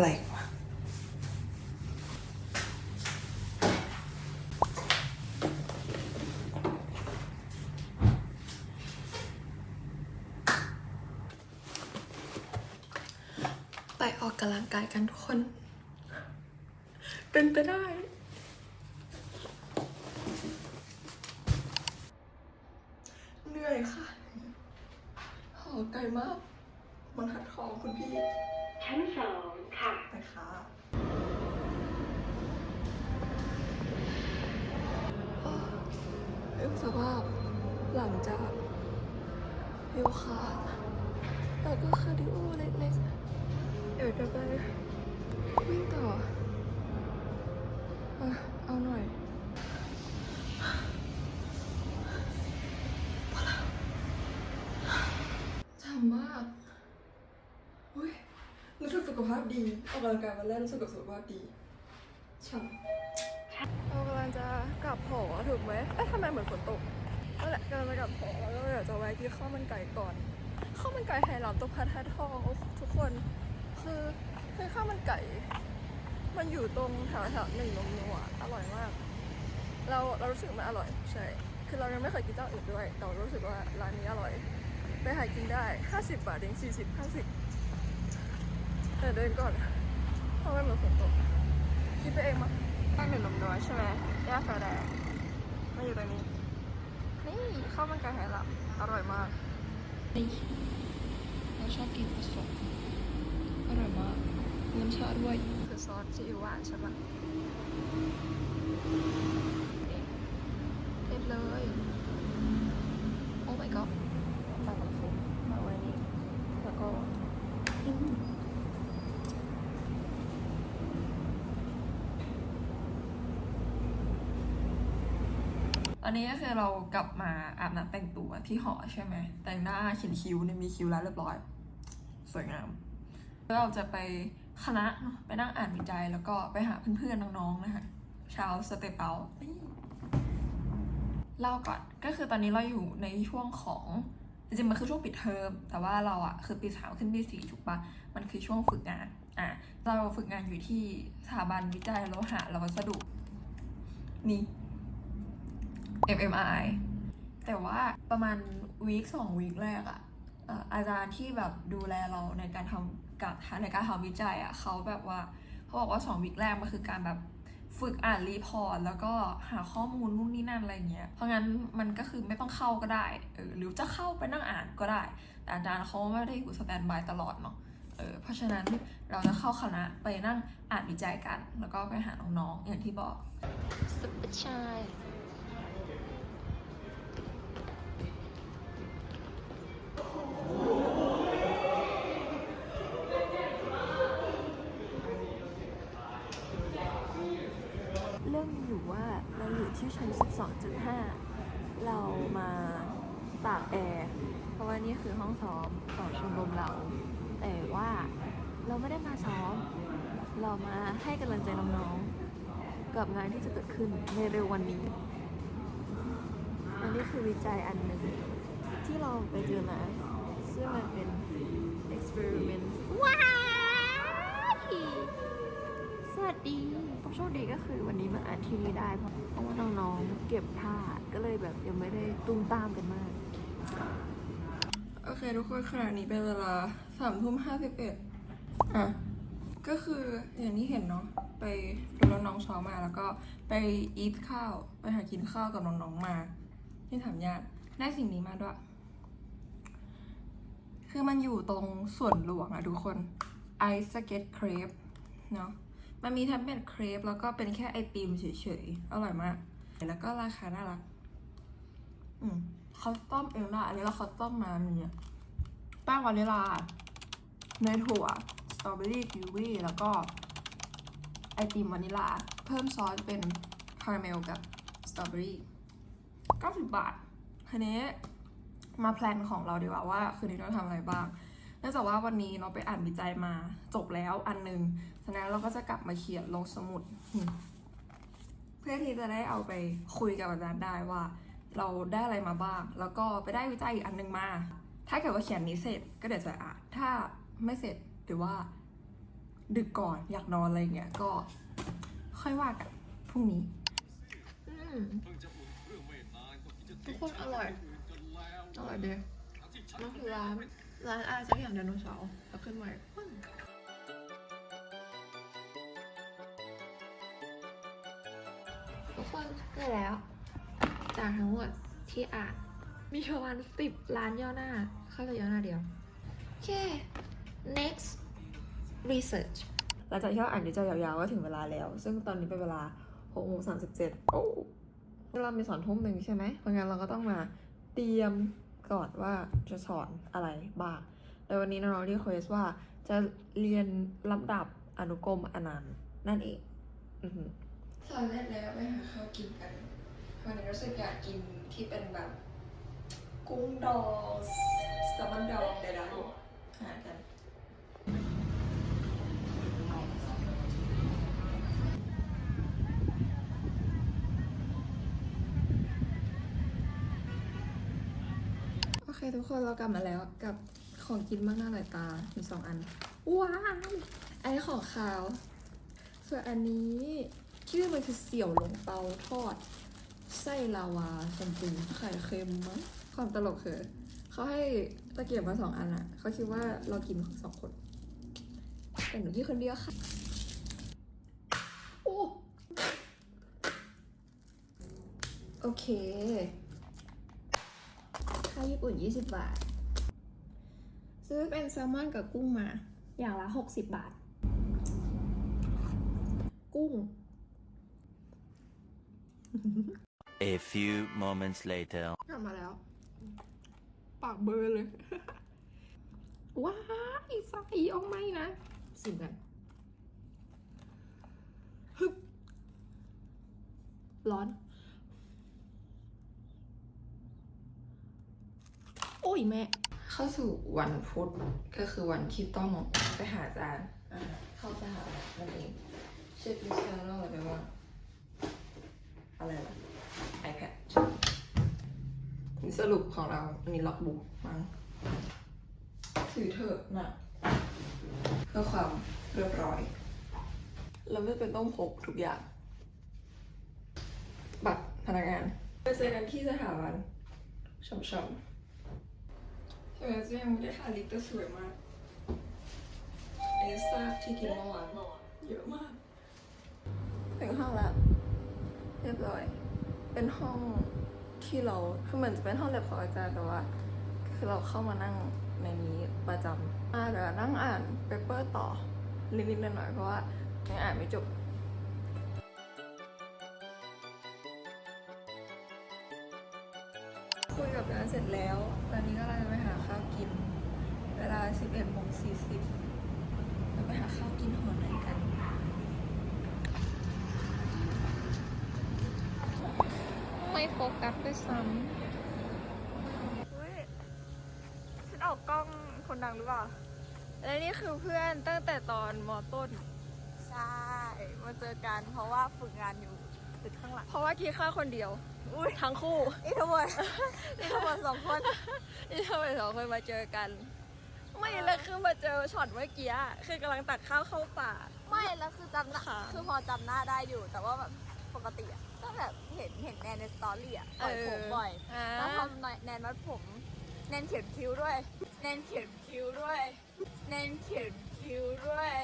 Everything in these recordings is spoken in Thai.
อะไรวะไปออกกำลังกายกันทุกคน เป็นไปได้ เอ็มสภาพหลังจากโยคะแล้วก็คาร์ดิโอเล็กๆเดี๋ยวจะไปวิ่งต่ออเอาหน่อยฉ่ำมากอุ้ยรู้สึกสุขภาพดีออกกำลังกายวันแรกรู้สึกกับสุขภาพดีฉ่ำ กำลังจะกลับหอถูกไหมเอ๊ะทำไมเหมือนฝนตกนั่นแหละกำลังจะกลับหอแล้วก็เดี๋ยวจะแวะกินข้าวมันไก่ก่อนข้าวมันไก่ไหหลำตรงพัทธทองทุกคนคือคือข้าวมันไก่ มันอยู่ตรงแถวแถวหนึ่งนมนัวอร่อยมาก เราเรารู้สึกมันอร่อยใช่คือเรายังไม่เคยกินเจ้าอื่นด้วยแต่รู้สึกว่าร้านนี้อร่อย ไปหากินได้ 50 บาทเอง40 50แต่เดินก่อนเพราะว่ามันฝนตกคิดไปเองมั้ งบ้านหนึ่งนมน้อยใช่ไหมย่าแฟแดงมาอยู่ตรงนี้ นี่ข้าวมันไก่ไหหลำอร่อยมากนี่เราชอบกินผสมอร่อยมากน้ำชาด้วยคือซอสซีอิ๊วหวานใช่ปะนี่เทศเลย โอ้ my god ปลาหมึกฟุกมาไว้นี่ แล้วก็กิน อันนี้ก็คือเรากลับมาอาบน้ำแต่งตัวที่หอใช่ไหม แต่งหน้าเขียนคิ้วเนี่ยมีคิ้วแล้วเรียบร้อย สวยงาม แล้วเราจะไปคณะเนอะไปนั่งอ่านวิจัยแล้วก็ไปหาเพื่อนๆน้องๆนะคะชาวสเตปเอาเล่าก่อนก็คือตอนนี้เราอยู่ในช่วงของจริงๆมันคือช่วงปิดเทอม แต่ว่าเราอะคือปีสามขึ้นปีสี่ถูกปะมันคือช่วงฝึกงานอะเราฝึกงานอยู่ที่สถาบันวิจัยโลหะและวัสดุนี่ MMI แต่ว่าประมาณวีคสองวีคแรกอะอาจารย์ที่แบบดูแลเราในการทำกับในการทำวิจัยอะเขาแบบว่าเขาบอกว่าสองวีคแรกมันคือการแบบฝึกอ่านรีพอร์ตแล้วก็หาข้อมูลนู่นนี่นั่นอะไรเงี้ย เพราะงั้นมันก็คือไม่ต้องเข้าก็ได้เออหรือจะเข้าไปนั่งอ่านก็ได้ แต่อาจารย์เขาไม่ได้อยู่สแตนบายตลอดเนาะเออเพราะฉะนั้นเราจะเข้าคณะไปนั่งอ่านวิจัยกัน แล้วก็ไปหาน้องๆอย่างที่บอกสเปชาย เรื่องมีอยู่ว่าเราอยู่ที่ชั้น 12.5 เรามาตากแอร์ เพราะว่านี่คือห้องซ้อมของชมรมเรา แต่ว่าเราไม่ได้มาซ้อม เรามาให้กำลังใจน้องๆ กับงานที่จะเกิดขึ้นในเร็ววันนี้ อันนี้คือวิจัยอันหนึ่งที่เราไปเจอมา ซึ่งมันเป็น experiment ว้ายสวัสดีโชคดีก็คือวันนี้มาอ่านที่นี่ได้เพราะเพราะว่าน้องๆเก็บผ้าก็เลยแบบยังไม่ได้ตุ้มตามกันมาก โอเคทุกคนขณะนี้เป็นเวลาสามทุ่มห้าสิบเอ็ดอะก็คืออย่างที่เห็นเนาะไปดูน้องๆซ้อมมาแล้วก็ไปอีทข้าว ไปหากินข้าวกับน้องๆมา ที่ถามญาติได้สิ่งนี้มาด้วย คือมันอยู่ตรงส่วนหลวงอะทุกคนไอสเก็ตเครปเนาะมันมีทั้งเป็นเครปแล้วก็เป็นแค่ไอติมเฉยๆ อร่อยมาก แล้วก็ราคาน่ารัก อืมเขาต้มเองได้อันนี้เราเขาต้มมามีแป้งวานิลาเนยถั่วสตรอเบอรี่กิวีแล้วก็ไอติมวานิลา เพิ่มซอสเป็นคาราเมลกับสตรอเบอรี่90 บาททีนี้ มาแพลนของเราดีกว่าว่าคืนนี้เราทำอะไรบ้าง เนื่องจากว่าวันนี้เราไปอ่านวิจัยมาจบแล้วอันหนึ่งฉะนั้นเราก็จะกลับมาเขียนลงสมุด เพื่อที่จะได้เอาไปคุยกับอาจารย์ได้ว่า เราได้อะไรมาบ้าง แล้วก็ไปได้วิจัยอีกอันหนึ่งมา ถ้าเกิดว่าเขียนนี้เสร็จก็เดี๋ยวจะอ่านถ้าไม่เสร็จหรือว่า ดึกก่อนอยากนอนอะไรเงี้ยก็ค่อยว่ากันพรุ่งนี้อืมทุกคนอร่อย อร่อยดีมันคือร้านร้านอะไรสักอย่างไดโนเสาร์แล้วขึ้นใหม่ทุกคนเกิดแล้ว จากทั้งหมดที่อ่านมีประมาณสิบล้านย่อหน้า เข้าไปย่อหน้าเดียว โอเค next research หลังจากที่เราอ่านดีใจยาวๆก็ถึงเวลาแล้ว ซึ่งตอนนี้เป็นเวลา6โมง37โอ้เรามีสอนทุ่มหนึ่งใช่ไหมเพราะงั้นเราก็ต้องมาเตรียม ก่อนว่าจะสอนอะไรบ้างในวันนี้น้องๆรีเควสว่าจะเรียนลำดับอนุกรมอนันต์นั่นเอง อือหือสอนเสร็จแล้วไปหาข้าวกินกัน วันนี้รู้สึกอยากกินที่เป็นแบบ กุ้งดองแซลมอนดองใดๆหากัน โอเคทุกคนเรากลับมาแล้วกับของกินมากหน้าหลายตามีสองอัน ว้าวอันนี้ของขาว ส่วนอันนี้ชื่อมันคือเสี่ยวหลงเปาทอด ไส้ลาวาชมพูไข่เค็มมั้งความตลกคือเขาให้ตะเกียบมาสองอันอะเขาคิดว่าเรากินสองคน แต่หนูกินคนเดียวค่ะโอ้โอเคาวญี่ปุ่น 20 บาท ซื้อเป็นแซลมอนกับกุ้งมา อย่างละ 60 บาท กุ้ง A few moments later. กลับมาแล้ว ปากเบลอเลย ว้ายใส่ออกไม่นะ สิมกันฮึบร้อน อ้ยแม่ เข้าสู่วันพุธก็คือวันที่ต้องไปหาอาจารย์อ่าเข้าไปหานั่นเองเช็คลิสต์แล้วอะไรไปว่างอะไรล่ะ iPad นี่สรุปของเราอันนี้ล็อกบุ๊กมั้งถือเถอะนะเพื่อความเรียบร้อย เราไม่เป็นต้องพกทุกอย่าง บัตรพนักงานไปเจอกันที่สถาบันชมชมๆ ใช่ไหมเจ๊ยังไม่ได้ทาลิปแต่สวยมากเอสซาที่กินเมื่อวานเยอะมาก ถึงห้องแล้วเรียบร้อย เป็นห้องที่เราคือเหมือนจะเป็นห้องเรียนของอาจารย์แต่ว่า คือเราเข้ามานั่งในนี้ประจำอ่าเดี๋ยวนั่งอ่านเปเปอร์ต่อนิดๆหน่อยๆเพราะว่ายังอ่านไม่จบคุยกับน้าเสร็จแล้ว ตอนนี้ก็เลยไหาข้าว กิน เวลา 11โมง40เราไปหาข้าวกินหอไหนกัน ไม่โฟกัสด้วยซ้อุ้ยฉันออกกล้องคนดังหรือเปล่า และนี่คือเพื่อนตั้งแต่ตอนมอต้น ใช่ มาเจอกันเพราะว่าฝึกงานอยู่ ตึกข้างหลังเพราะว่ากินข้าวคนเดียว อุ้ยทั้งคู่อีทั้งหมดอีทั้งหมดสองคนนี่ทำไมสองคนมาเจอกัน ไม่แล้วคือมาเจอช็อตเมื่อกี้อะคือกำลังตักข้าวเข้าปากไม่แล้วคือจำหน้าค่ะคือพอจำหน้าได้อยู่ แต่ว่าแบบปกติอะก็แบบเห็นเห็นแนนในสตอรี่อะปล่อยผมบ่อยอ่าแล้วพอแนนมัดผม แนนเขียนคิ้วด้วย แนนเขียนคิ้วด้วย แนนเขียนคิ้วด้วย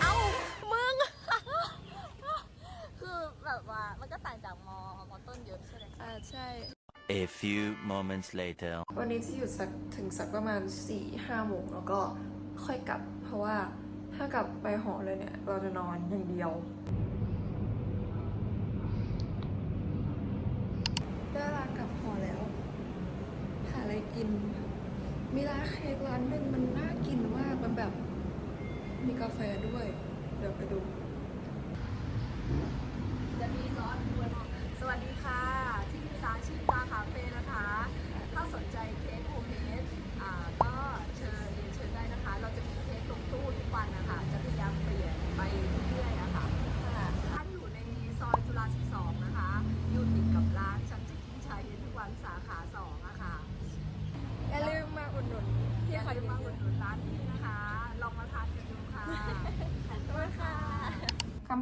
เอ้ามึง คือแบบว่ามันก็ต่างจากมอมอต้นเยอะใช่ไหมอ่าใช่ A few moments later. วันนี้จะอยู่สักถึงสักประมาณ4ี่ห้าโมงแล้วก็ค่อยกลับ เพราะว่าถ้ากลับไปหอเลยเนี่ย เราจะนอนอย่างเดียว ได้เวลากลับหอแล้ว หาอะไรกิน มีร้านเค้กร้านหนึ่งมันน่ากินมาก มันแบบ มีกาแฟด้วย เดี๋ยวไปดูจะ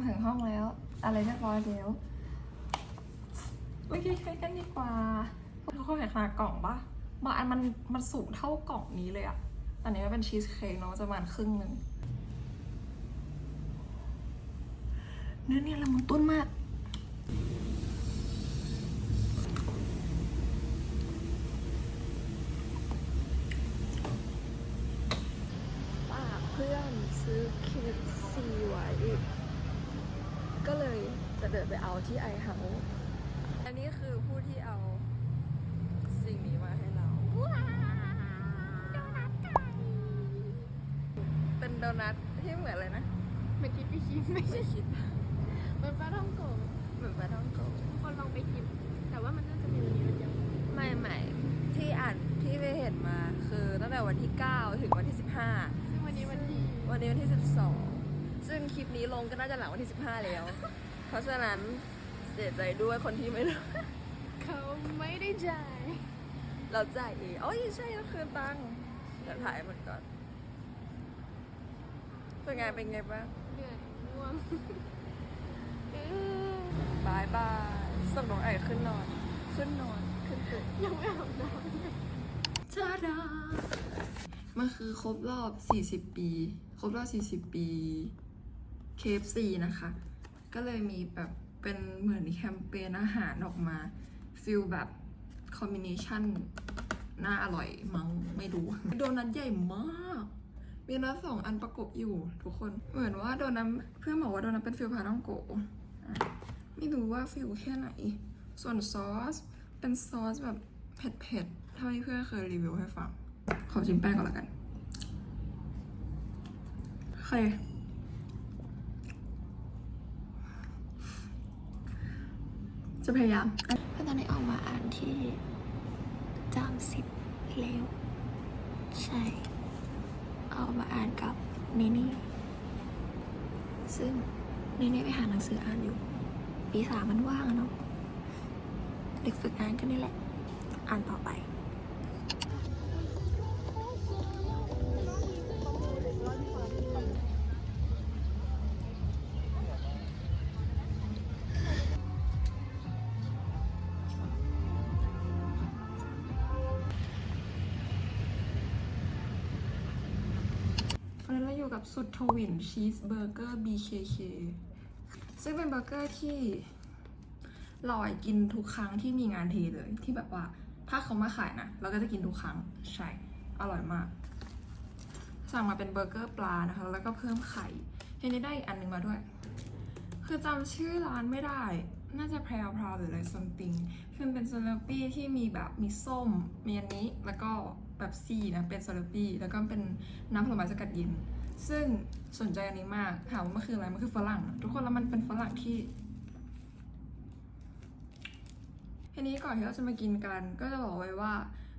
ถึงห้องแล้ว อะไรเรียบร้อยแล้วไปกินเค้กกันดีกว่าทุกคนเห็นขนาดกล่องปะบางอันมันมันสูงเท่ากล่องนี้เลยอะอันนี้มันเป็นชีสเค้กเนาะจะประมาณครึ่งหนึ่งเนื้อเนี่ยละมุนตุ้นมากฝากเพื่อนซื้อคิดซีไว้ เดินไปเอาที่ไอเฮาส์อันนี้คือผู้ที่เอาสิ่งนี้มาให้เราโดนัทไก่เป็นโดนัทที่เหมือนอะไรนะไม่คิดไม่คิดไม่ไม่คิดมันปลาท่องโกะเหมือนปลาท่องโกะทุกคนลองไปกิน แต่ว่ามันน่าจะมีวันนี้วันเดียวไม่ไม่ที่อ่านที่ไปเห็นมาคือตั้งแต่วันที่ 9 ถึงวันที่ 15 ซึ่งวันนี้วันที่วันนี้วันที่ 12 ซึ่งคลิปนี้ลงก็น่าจะหลังวันที่ 15 แล้วเพ ราะฉะนั้นเสียใจด้วยคนที่ไม่รู้เขาไม่ได้จ่าย เราจ่ายเองอ๋อใช่ก็คือตังค์เดี๋ยวถ่ายมันก่อนเป็นไงเป็นไงบ้างเหนื่อยง่วงบายบายส่งน้องไอขึ้นนอน ขึ้นนอนขึ้นตึกยังไม่อาบน้ำเลยจ้าดามันคือครบรอบ 40 ปี ครบรอบ 40 ปี KFC นะคะ ก็เลยมีแบบเป็นเหมือนแคมเปญอาหารออกมาฟิลแบบคอมบิเนชันน่าอร่อยมั้งไม่รู้ โดนัทใหญ่มากมีนัทสองอันประกบอยู่ทุกคนเหมือนว่าโดนัทเพื่อนบอกว่าโดนัทเป็นฟิลพาต้องโกไม่รู้ว่าฟิลแค่ไหน ส่วนซอส เป็นซอสแบบเผ็ดๆเท่าที่เพื่อนเคยรีวิวให้ฟัง ขอชิมแป้งก่อนละกันโอเค จะพยายามก็ตอนนี้ออกมาอ่านที่จามสิบแล้ว ใช่เอามาอ่านกับเนเน่ซึ่งเนเน่ไปหาหนังสืออ่านอยู่ ปีสามมันว่างอะเนาะเด็กฝึกงานก็นี่แหละ อ่านต่อไป กับสุดทวินชีสเบอร์เกอร์ BKK ซึ่งเป็นเบอร์เกอร์ที่เราอะกินทุกครั้งที่มีงานเทเลยที่แบบว่าถ้าเขามาขายนะเราก็จะกินทุกครั้งใช่อร่อยมาก สั่งมาเป็นเบอร์เกอร์ปลานะคะ แล้วก็เพิ่มไข่เฮนนี่ได้อีกอันหนึงมาด้วย คือจำชื่อร้านไม่ได้ น่าจะแพรวพราวหรืออะไร something คือเป็นซาลาปี้ที่มีแบบมีส้มมีอันนี้แล้วก็แบบซีนะเป็นซาลาปี้แล้วก็เป็นน้ำผลไม้สกัดเย็น ซึ่งสนใจอันนี้มากถามว่ามันคืออะไร มันคือฝรั่งอะทุกคนแล้วมันเป็นฝรั่งที่ทีนี้ก่อนที่เราจะมากินกัน ก็จะบอกไว้ว่า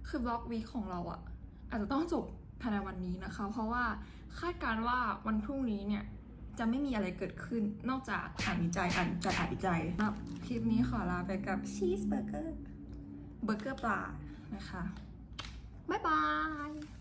คือบล็อกวีคของเราอะอาจจะต้องจบภายในวันนี้นะคะ เพราะว่าคาดการณ์ว่าวันพรุ่งนี้เนี่ยจะไม่มีอะไรเกิดขึ้นนอกจากอ่านวิจัยอ่านวิจัยอ่านวิจัยสำหรับคลิปนี้ขอลาไปกับชีสเบอร์เกอร์เบอร์เกอร์ปลานะคะ บ๊ายบาย